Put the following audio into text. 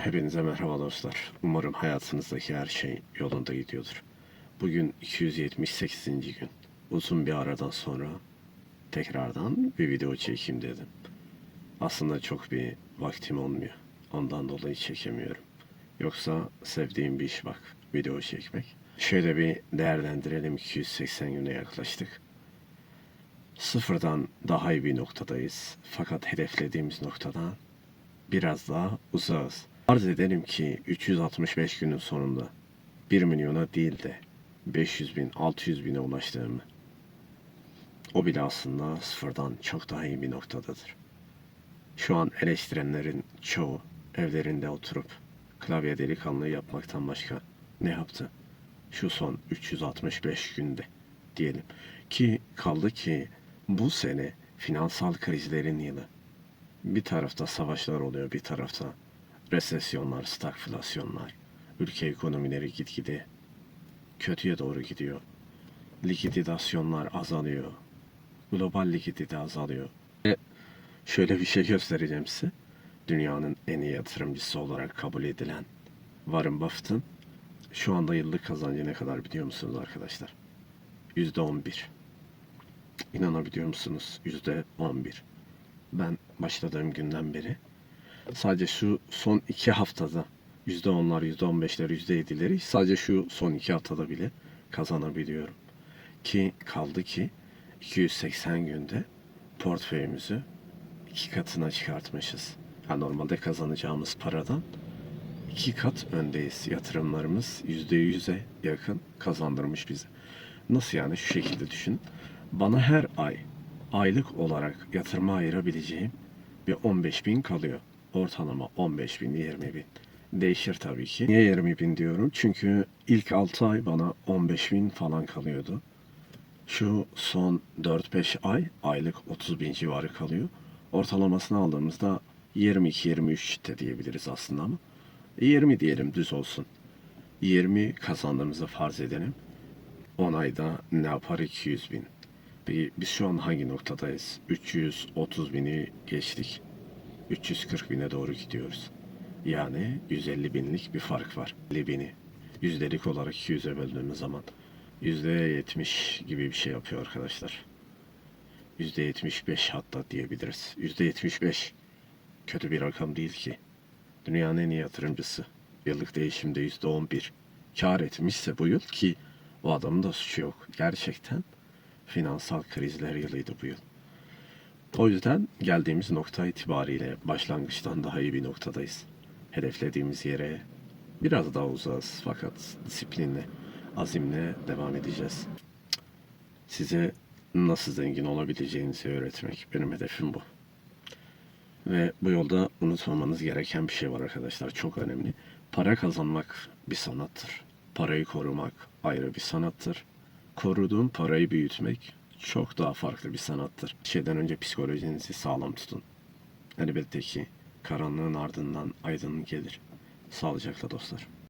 Hepinize merhaba dostlar. Umarım hayatınızdaki her şey yolunda gidiyordur. Bugün 278. gün. Uzun bir aradan sonra tekrardan bir video çekeyim dedim. Aslında çok bir vaktim olmuyor. Ondan dolayı çekemiyorum. Yoksa sevdiğim bir iş bak, video çekmek. Şöyle bir değerlendirelim 280 güne yaklaştık. Sıfırdan daha iyi bir noktadayız. Fakat hedeflediğimiz noktadan biraz daha uzağız. Arz edelim ki 365 günün sonunda 1 milyona değil de 500 bin, 600 bine ulaştığımı. O bile aslında sıfırdan çok daha iyi bir noktadadır. Şu an eleştirenlerin çoğu evlerinde oturup klavye delikanlığı yapmaktan başka ne yaptı? Şu son 365 günde diyelim. Ki kaldı ki bu sene finansal krizlerin yılı. Bir tarafta savaşlar oluyor, bir tarafta resesyonlar, stagflasyonlar. Ülke ekonomileri gitgide kötüye doğru gidiyor. Likididasyonlar azalıyor. Global likidite azalıyor. E, şöyle bir şey göstereceğim size. Dünyanın en iyi yatırımcısı olarak kabul edilen Warren Buffett'ın şu anda yıllık kazancı ne kadar biliyor musunuz arkadaşlar? Yüzde on bir. İnanabiliyor musunuz? Yüzde on bir. Ben başladığım günden beri sadece şu son iki haftada yüzde onlar, yüzde on beşler, yüzde yedileri sadece şu son iki haftada bile kazanabiliyorum. Ki kaldı ki 280 günde portföyümüzü iki katına çıkartmışız. Ha, normalde kazanacağımız paradan iki kat öndeyiz. Yatırımlarımız yüzde yüze yakın kazandırmış bize. Nasıl yani? Şu şekilde düşün. Bana her ay aylık olarak yatırıma ayırabileceğim bir 15 bin kalıyor. Ortalama 15 bin, 20 bin. Değişir tabii ki. Niye 20 bin diyorum? Çünkü ilk 6 ay bana 15 bin falan kalıyordu. Şu son 4-5 ay aylık 30 bin civarı kalıyor. Ortalamasını aldığımızda 22-23 de diyebiliriz aslında ama 20 diyelim düz olsun. 20 kazandığımızı farz edelim. 10 ayda ne yapar 200 bin. Biz şu an hangi noktadayız? 330 bini geçtik. 340 bine doğru gidiyoruz. Yani 150 binlik bir fark var. 50 bini yüzdelik olarak 200'e böldüğümüz zaman %70 gibi bir şey yapıyor arkadaşlar. %75 hatta diyebiliriz. %75 kötü bir rakam değil ki. Dünyanın en iyi yatırımcısı. Yıllık değişimde %11 kar etmişse bu yıl ki o adamın da suçu yok. Gerçekten finansal krizler yılıydı bu yıl. O yüzden geldiğimiz nokta itibariyle başlangıçtan daha iyi bir noktadayız. Hedeflediğimiz yere biraz daha uzağız fakat disiplinle, azimle devam edeceğiz. Size nasıl zengin olabileceğinizi öğretmek benim hedefim bu. Ve bu yolda unutmamanız gereken bir şey var arkadaşlar. Çok önemli. Para kazanmak bir sanattır. Parayı korumak ayrı bir sanattır. Koruduğun parayı büyütmek çok daha farklı bir sanattır. Şeyden önce psikolojinizi sağlam tutun. Elbette ki karanlığın ardından aydınlık gelir. Sağlıcakla dostlar.